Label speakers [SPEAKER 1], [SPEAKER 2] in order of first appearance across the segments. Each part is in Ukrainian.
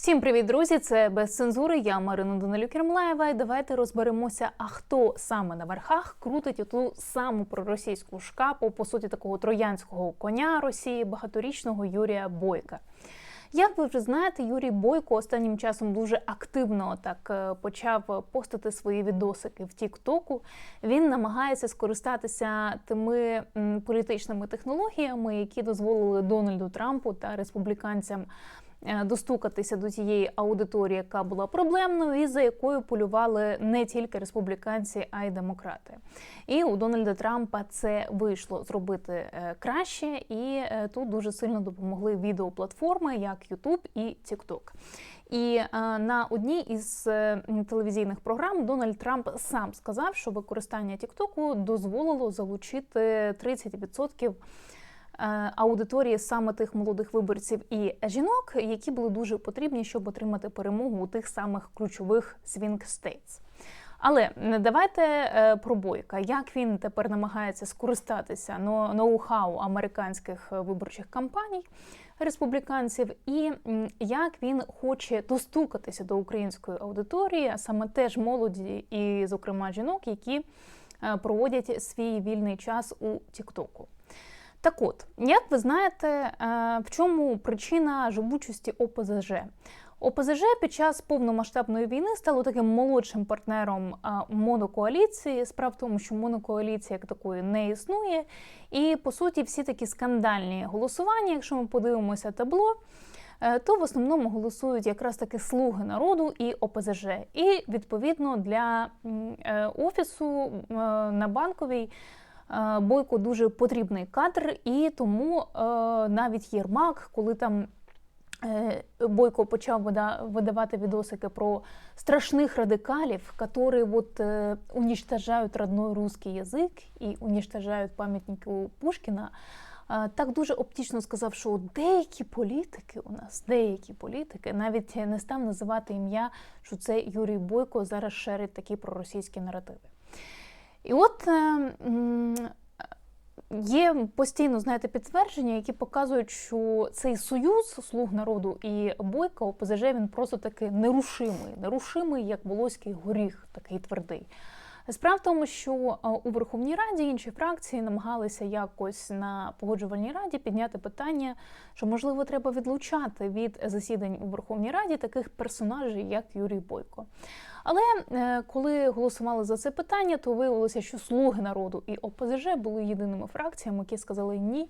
[SPEAKER 1] Всім привіт, друзі! Це без цензури. Я Марина Данилюк Кермлаєва. І давайте розберемося, а хто саме на верхах крутить оту саму проросійську шкапу, по суті, такого троянського коня Росії, багаторічного Юрія Бойка. Як ви вже знаєте, Юрій Бойко останнім часом дуже активно так е, почав постити свої відосики в Тіктоку. Він намагається скористатися тими політичними технологіями, які дозволили Дональду Трампу та республіканцям достукатися до тієї аудиторії, яка була проблемною, і за якою полювали не тільки республіканці, а й демократи. І у Дональда Трампа це вийшло зробити е, краще, і е, тут дуже сильно допомогли відеоплатформи, як YouTube і TikTok. І е, на одній із е, телевізійних програм Дональд Трамп сам сказав, що використання Тіктоку дозволило залучити 30% е, аудиторії саме тих молодих виборців і жінок, які були дуже потрібні, щоб отримати перемогу у тих самих ключових свінг стейтс. Але давайте е, про Бойка. Як він тепер намагається скористатися ноу-хау американських е, виборчих кампаній республіканців, і як він хоче достукатися до української аудиторії, а саме теж молоді, і, зокрема, жінок, які е, проводять свій вільний час у Тіктоку. Так от, як ви знаєте, е, в чому причина живучості ОПЗЖ? ОПЗЖ під час повномасштабної війни стало таким молодшим партнером монокоаліції. Справа в тому, що монокоаліція як такої не існує. І по суті, всі такі скандальні голосування, якщо ми подивимося табло, е, то в основному голосують якраз таки слуги народу і ОПЗЖ. І відповідно для е, офісу е, на банковій. Е, Бойко дуже потрібний кадр, і тому е, навіть Єрмак, коли там Е, Бойко почав видавати відосики про страшних радикалів, які вот, уничтожають родной русский язик і уничтожають пам'ятники Пушкіна. Так дуже оптично сказав, що деякі політики у нас, деякі політики, навіть не став називати ім'я, що це Юрій Бойко зараз шерить такі проросійські наративи. І от е, Є постійно, знаєте, підтвердження, які показують, що цей союз слуг народу і бойка ОПЗЖ він просто таки нерушимий, нерушимий, як волоський горіх, такий твердий. Справа в тому, що у Верховній Раді інші фракції намагалися якось на погоджувальній раді підняти питання, що можливо треба відлучати від засідань у Верховній Раді таких персонажів, як Юрій Бойко. Але е, коли голосували за це питання, то виявилося, що слуги народу і ОПЗЖ були єдиними фракціями, які сказали ні.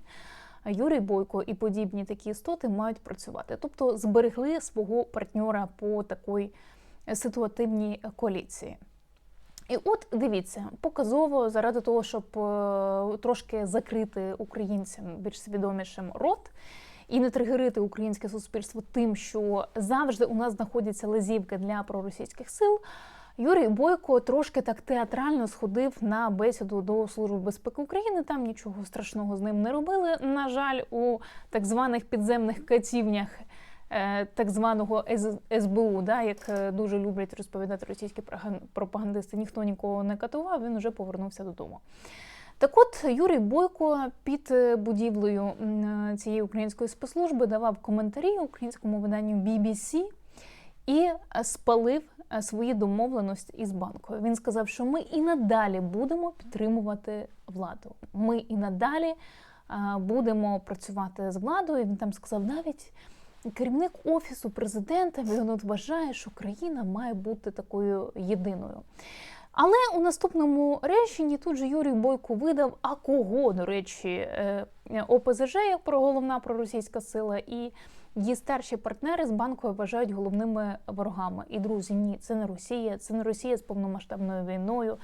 [SPEAKER 1] Юрій Бойко і подібні такі істоти мають працювати, тобто зберегли свого партньора по такій ситуативній коаліції. І от дивіться, показово заради того, щоб е, трошки закрити українцям більш свідомішим рот і не тригерити українське суспільство тим, що завжди у нас знаходяться лазівки для проросійських сил. Юрій Бойко трошки так театрально сходив на бесіду до Служби безпеки України. Там нічого страшного з ним не робили. На жаль, у так званих підземних катівнях так званого СБУ, да, як е, дуже люблять розповідати російські пропагандисти, ніхто нікого не катував, він вже повернувся додому. Так от Юрій Бойко під е, будівлею е, цієї української спецслужби давав коментарі українському виданню BBC і е, спалив е, свої домовленості із банкою. Він сказав, що ми і надалі будемо підтримувати владу. Ми і надалі е, будемо працювати з владою. Він там сказав навіть. Керівник офісу президента він вважає, що країна має бути такою єдиною. Але у наступному реченні тут же Юрій Бойко видав, а кого, до речі, е, ОПЗЖ, як про головна проросійська сила, і її старші партнери з банкою вважають головними ворогами. І друзі, ні, це не Росія, це не Росія з повномасштабною війною.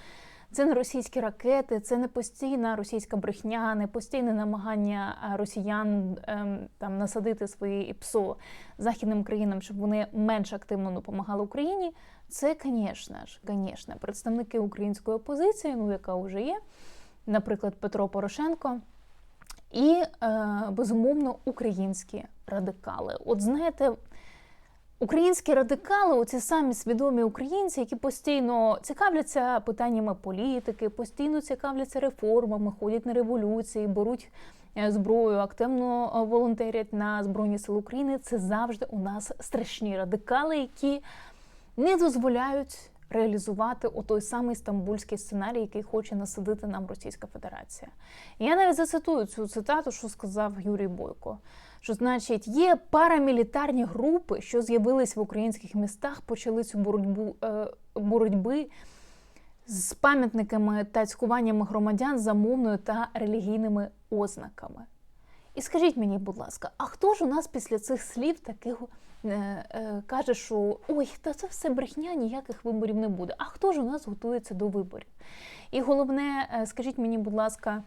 [SPEAKER 1] Це не російські ракети, це не постійна російська брехня, не постійне намагання росіян ем, там насадити свої ІПСО західним країнам, щоб вони менш активно допомагали Україні. Це, звісно ж, звісно, представники української опозиції, ну яка вже є, наприклад, Петро Порошенко, і е, безумовно українські радикали. От знаєте. Українські радикали, оці самі свідомі українці, які постійно цікавляться питаннями політики, постійно цікавляться реформами, ходять на революції, беруть е, зброю, активно е, волонтерять на Збройні Сили України. Це завжди у нас страшні радикали, які не дозволяють реалізувати отой самий стамбульський сценарій, який хоче насадити нам Російська Федерація. Я навіть зацитую цю цитату, що сказав Юрій Бойко. Що значить, є парамілітарні групи, що з'явились в українських містах, почали цю боротьбу е, боротьби з пам'ятниками та цькуваннями громадян за мовною та релігійними ознаками. І скажіть мені, будь ласка, а хто ж у нас після цих слів таких каже, що ой, та це все брехня, ніяких виборів не буде. А хто ж у нас готується до виборів? І головне, е, скажіть мені, будь ласка,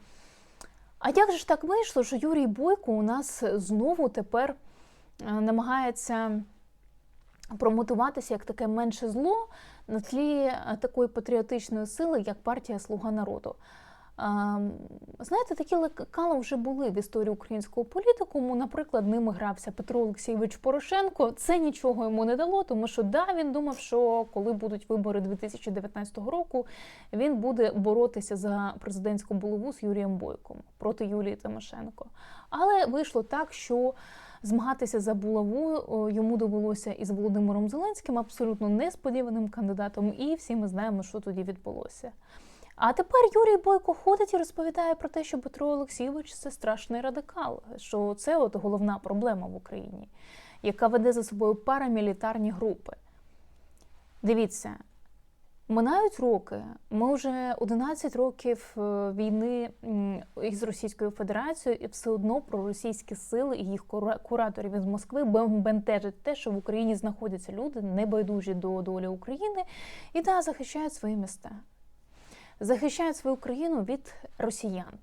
[SPEAKER 1] а як же ж так вийшло, що Юрій Бойко у нас знову тепер е, намагається промотуватися як таке менше зло на тлі е, такої патріотичної сили, як партія Слуга народу? Знаєте, такі лекала вже були в історії українського політикуму. Наприклад, ними грався Петро Олексійович Порошенко. Це нічого йому не дало, тому що да, він думав, що коли будуть вибори 2019 року, він буде боротися за президентську булаву з Юрієм Бойком проти Юлії Тимошенко. Але вийшло так, що змагатися за булаву йому довелося із Володимиром Зеленським, абсолютно несподіваним кандидатом, і всі ми знаємо, що тоді відбулося. А тепер Юрій Бойко ходить і розповідає про те, що Петро Олексійович це страшний радикал, що це от головна проблема в Україні, яка веде за собою парамілітарні групи. Дивіться, минають роки. Ми вже 11 років е, війни із Російською Федерацією, і все одно проросійські сили і їх кураторів із Москви бен- бентежить те, що в Україні знаходяться люди, небайдужі до долі України, і да, захищають свої міста захищають свою країну від росіян,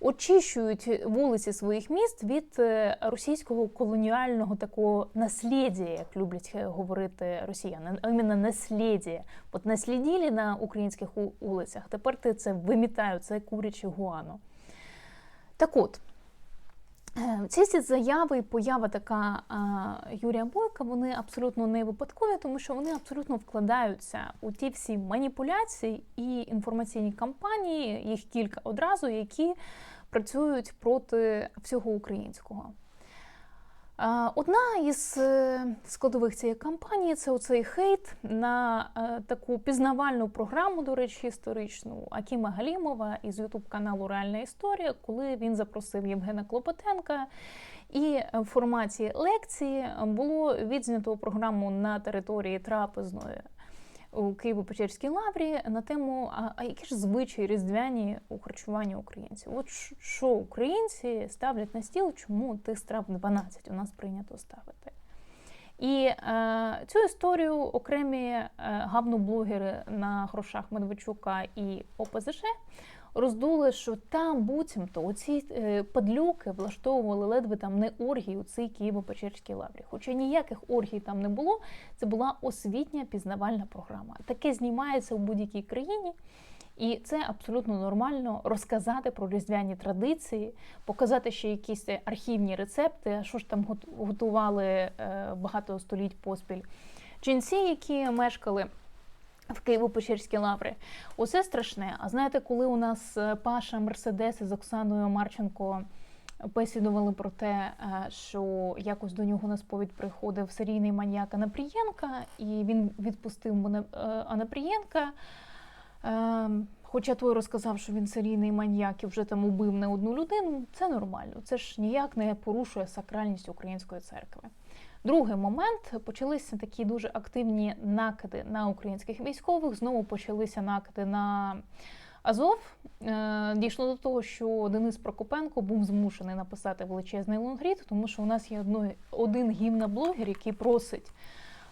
[SPEAKER 1] очищують вулиці своїх міст від е, російського колоніального такого наслідя, як люблять е, говорити росіяни, а іменно наслідя. От насліділі на українських вулицях, тепер ти це вимітаю, це куряче гуано. Так от. Е, Ці всі заяви і поява така а, Юрія Бойка, вони абсолютно не випадкові, тому що вони абсолютно вкладаються у ті всі маніпуляції і інформаційні кампанії, їх кілька одразу, які працюють проти всього українського. Одна із е, складових цієї кампанії це оцей хейт на е, таку пізнавальну програму, до речі, історичну Акіма Галімова із Ютуб каналу Реальна історія, коли він запросив Євгена Клопотенка. І в форматі лекції було відзнято програму на території трапезної у Києво-Печерській лаврі на тему, а, а які ж звичаї різдвяні у харчуванні українців? От що українці ставлять на стіл, чому тих страв 12 у нас прийнято ставити? І е, цю історію окремі е, гавноблогери на грошах Медведчука і ОПЗЖ роздули, що там буцімто оці е, падлюки влаштовували ледве там не оргії у цій Києво-Печерській лаврі. Хоча ніяких оргій там не було, це була освітня пізнавальна програма. Таке знімається в будь-якій країні. І це абсолютно нормально розказати про різдвяні традиції, показати ще якісь архівні рецепти, що ж там готували е, багато століть поспіль. Ченці, які мешкали в Києво-Печерській лаврі. Усе страшне. А знаєте, коли у нас е, Паша Мерседес із Оксаною Марченко бесідували про те, е, що якось до нього на сповідь приходив серійний маньяк Анапрієнка, і він відпустив е, Анапрієнка. Хоча той розказав, що він серійний маньяк і вже там убив не одну людину, це нормально. Це ж ніяк не порушує сакральність української церкви. Другий момент почалися такі дуже активні накиди на українських військових. Знову почалися накиди на Азов. Е, Дійшло до того, що Денис Прокопенко був змушений написати величезний лонгрід, тому що у нас є один гімноблогер, який просить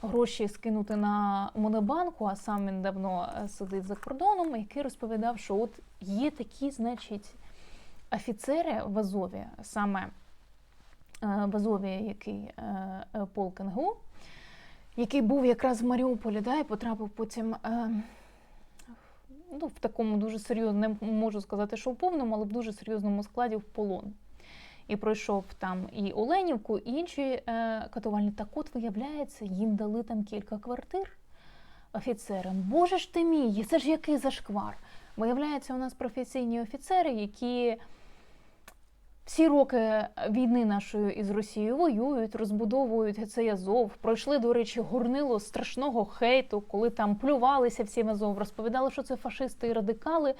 [SPEAKER 1] гроші скинути на Монобанку, а сам він давно е, сидить за кордоном, який розповідав, що от є такі, значить, офіцери в Азові, саме е, в Азові, який е, е, полк НГУ, який був якраз в Маріуполі, да, і потрапив потім. Ну, в такому дуже серйозному, не можу сказати, що в повному, але в дуже серйозному складі в полон. І пройшов там і Оленівку, і інші катувальні. Так от, виявляється, їм дали там кілька квартир офіцерам. Боже ж ти мій, це ж який зашквар. Виявляється, у нас професійні офіцери, які всі роки війни нашої із Росією воюють, розбудовують цей Азов. Пройшли, до речі, горнило страшного хейту, коли там плювалися всім Азов, розповідали, що це фашисти і радикали.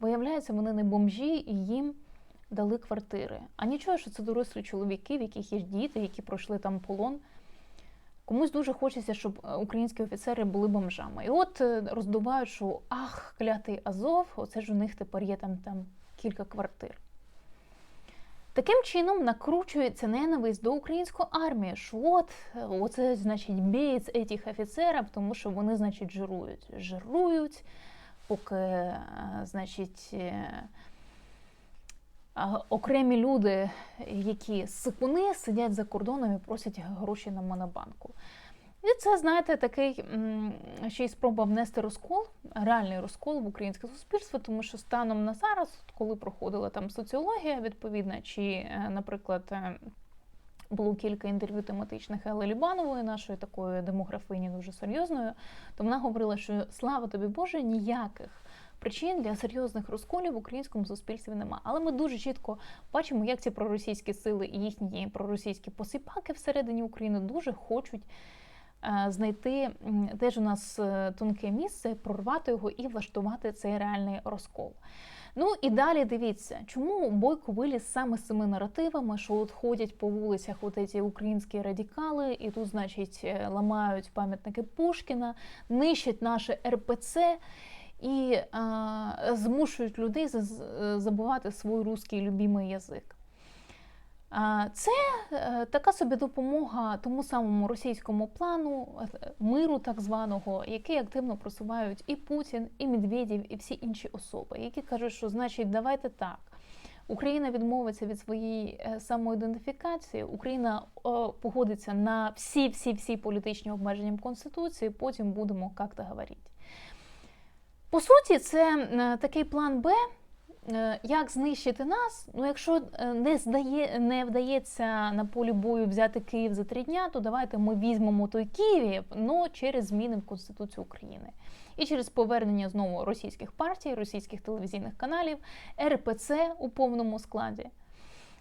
[SPEAKER 1] Виявляється, вони не бомжі і їм дали квартири. А нічого, що це дорослі чоловіки, в яких є діти, які пройшли там полон. Комусь дуже хочеться, щоб е, українські офіцери були бомжами. І от е, роздувають, що ах, клятий Азов, оце ж у них тепер є там, там кілька квартир. Таким чином накручується ненависть до української армії, що от е, оце, значить, бієць цих офіцерів, тому що вони, значить, жирують. Жирують, поки, е, значить, е, окремі люди, які сикуни, сидять за кордоном і просять гроші на монобанку. І це, знаєте, такий ще й спроба внести розкол, реальний розкол в українське суспільство, тому що станом на зараз, коли проходила там соціологія відповідна, чи, е, наприклад, е, було кілька інтерв'ю тематичних Ели Лібанової, нашої такої демографині дуже серйозною, то вона говорила, що слава тобі Боже, ніяких причин для серйозних розколів в українському суспільстві нема. Але ми дуже чітко бачимо, як ці проросійські сили і їхні проросійські посипаки всередині України дуже хочуть знайти, м, де ж у нас е, тонке місце, прорвати його і влаштувати цей реальний розкол. Ну і далі дивіться, чому Бойко виліз саме з цими наративами, що от ходять по вулицях от ці українські радикали, і тут, значить, е, ламають пам'ятники Пушкіна, нищать наше РПЦ і а, змушують людей забувати свій русський любимий язик. Це е, така собі допомога тому самому російському плану е, миру, так званого, який активно просувають і Путін, і Медведєв, і всі інші особи, які кажуть, що значить, давайте так. Україна відмовиться від своєї е, самоідентифікації, Україна погодиться на всі всі всі політичні обмеження в Конституції, потім будемо як-то говорити. По суті, це такий план Б, як знищити нас. Ну, якщо е, не здає, не вдається на полі бою взяти Київ за три дня, то давайте ми візьмемо той Київ, але через зміни в Конституцію України. І через повернення знову російських партій, російських телевізійних каналів, РПЦ у повному складі.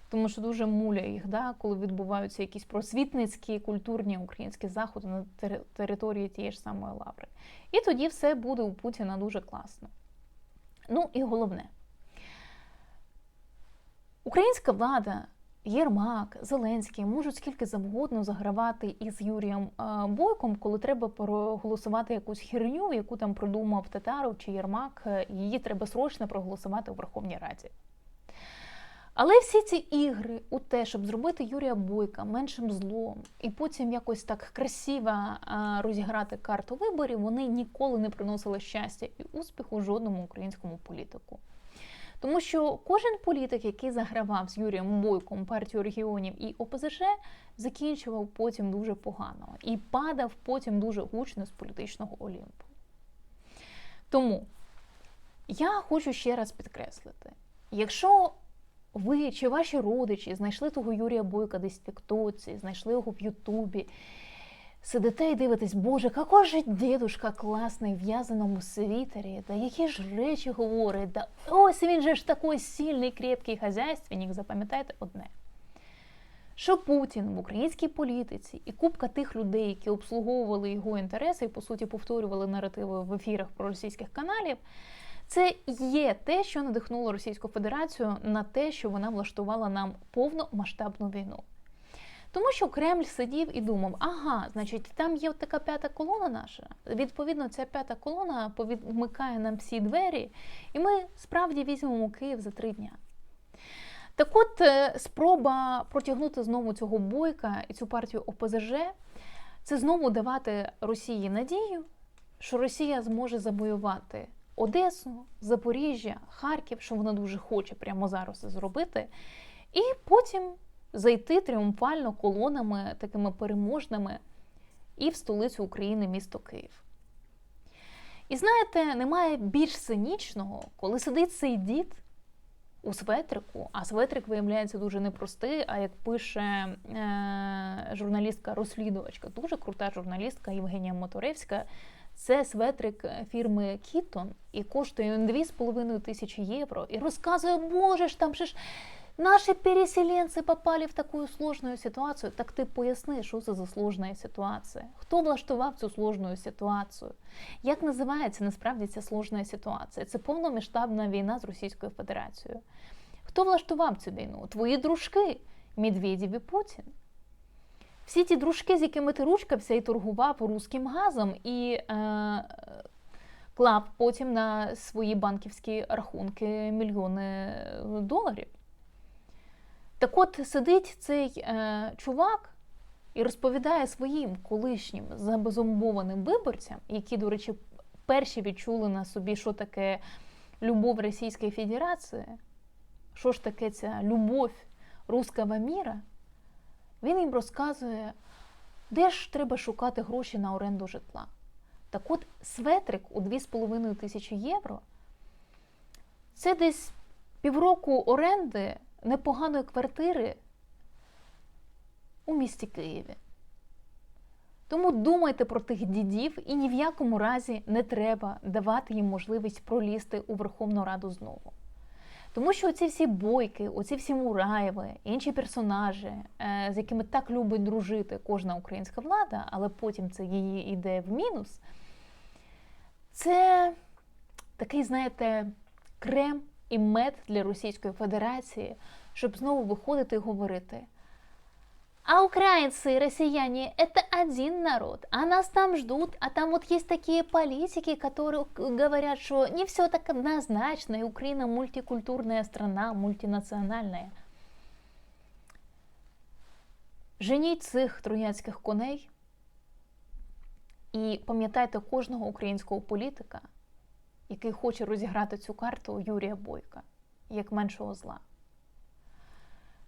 [SPEAKER 1] Тому що дуже муляє їх, да, коли відбуваються якісь просвітницькі, культурні українські заходи на території тієї ж самої лаври. І тоді все буде у Путіна дуже класно. Ну і головне. Українська влада, Єрмак, Зеленський можуть скільки завгодно загравати із Юрієм е, Бойком, коли треба проголосувати якусь херню, яку там придумав Татаров чи Єрмак, е, її треба срочно проголосувати у Верховній Раді. Але всі ці ігри у те, щоб зробити Юрія Бойка меншим злом і потім якось так красиво розіграти карту виборів, вони ніколи не приносили щастя і успіху жодному українському політику. Тому що кожен політик, який загравав з Юрієм Бойком партію регіонів і ОПЗЖ, закінчував потім дуже погано і падав потім дуже гучно з політичного олімпу. Тому я хочу ще раз підкреслити: якщо ви чи ваші родичі знайшли того Юрія Бойка десь в Тіктоці, знайшли його в Ютубі. Сидите і дивитесь, боже, який же дідушка класний в в'язаному світері, да які ж речі говорить, да ось він же ж такий сильний, крепкий хазяйственник, запам'ятайте одне. Що Путін в українській політиці і купка тих людей, які обслуговували його інтереси і, по суті, повторювали наративи в ефірах проросійських каналів, це є те, що надихнуло Російську Федерацію на те, що вона влаштувала нам повномасштабну війну. Тому що Кремль сидів і думав: ага, значить, там є така п'ята колона наша. Відповідно, ця п'ята колона повідмикає нам всі двері, і ми справді візьмемо Київ за три дня. Так от, е, спроба протягнути знову цього бойка і цю партію ОПЗЖ, це знову давати Росії надію, що Росія зможе завоювати Одесу, Запоріжжя, Харків, що вона дуже хоче прямо зараз зробити, і потім зайти тріумфально колонами такими переможними і в столицю України, місто Київ. І знаєте, немає більш цинічного, коли сидить цей дід у светрику, а светрик виявляється дуже непростий. А як пише е, журналістка-розслідувачка, дуже крута журналістка Євгенія Моторевська, це светрик фірми Кітон і коштує він 2,5 тисячі євро. І розказує, боже ж, там же ж Наші переселенці попали в таку сложну ситуацію. Так ти поясни, що це за сложна ситуація? Хто влаштував цю сложну ситуацію? Як називається насправді ця сложна ситуація? Це повномасштабна війна з Російською Федерацією. Хто влаштував цю війну? Твої дружки Медведєв і Путін. Всі ті дружки, з якими ти ручкався і торгував руським газом, і е, клав потім на свої банківські рахунки мільйони доларів. Так от сидить цей е, чувак і розповідає своїм колишнім забезумовленим виборцям, які, до речі, перші відчули на собі, що таке любов Російської Федерації, що ж таке ця любов руского міра. Він їм розказує, де ж треба шукати гроші на оренду житла. Так от светрик у 2,5 тисячі євро це десь півроку оренди непоганої квартири у місті Києві. Тому думайте про тих дідів і ні в якому разі не треба давати їм можливість пролізти у Верховну Раду знову. Тому що оці всі бойки, оці всі Мураєви, інші персонажі, е, з якими так любить дружити кожна українська влада, але потім це її йде в мінус, це такий, знаєте, крем і мед для Російської Федерації, щоб знову виходити і говорити. А украинцы и россияне – это один народ, а нас там ждут, а там вот есть такие политики, которые говорят, что не все так однозначно, и Украина мультикультурная страна, мультинациональная. Женіть цих троянських коней і пам'ятайте кожного українського політика, який хоче розіграти цю карту Юрія Бойка як меншого зла.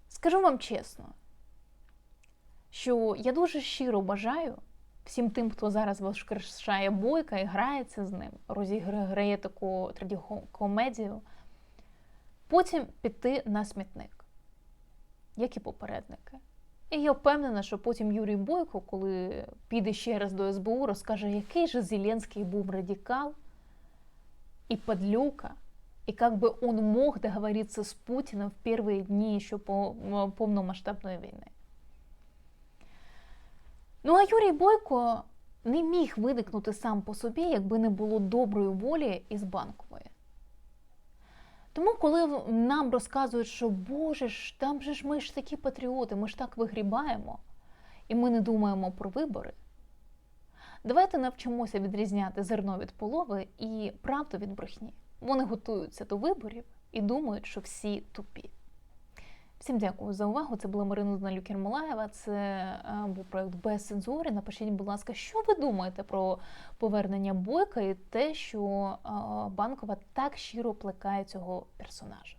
[SPEAKER 1] Скажу вам чесно, що я дуже щиро бажаю всім тим, хто зараз воскрешає бойка і грається з ним, розіграє таку трагікомедію, потім піти на смітник, як і попередники. І я впевнена, що потім Юрій Бойко, коли піде ще раз до СБУ, розкаже, який же Зеленський був радикал і подлюка, и как бы он мог договориться с Путиным в первые дни еще по повномасштабної війни. Ну а Юрій Бойко не міг виникнути сам по собі, якби не було доброї волі із банкової. Тому, коли нам розказують, що Боже ж, там же ж ми ж такі патріоти, ми ж так вигрібаємо, і ми не думаємо про вибори. Давайте навчимося відрізняти зерно від полови і правду від брехні. Вони готуються до виборів і думають, що всі тупі. Всім дякую за увагу. Це була Марина Данилюк Кермолаєва. Це е, був проект без цензури. Напишіть, будь ласка, що ви думаєте про повернення бойка і те, що е, банкова так щиро плекає цього персонажа.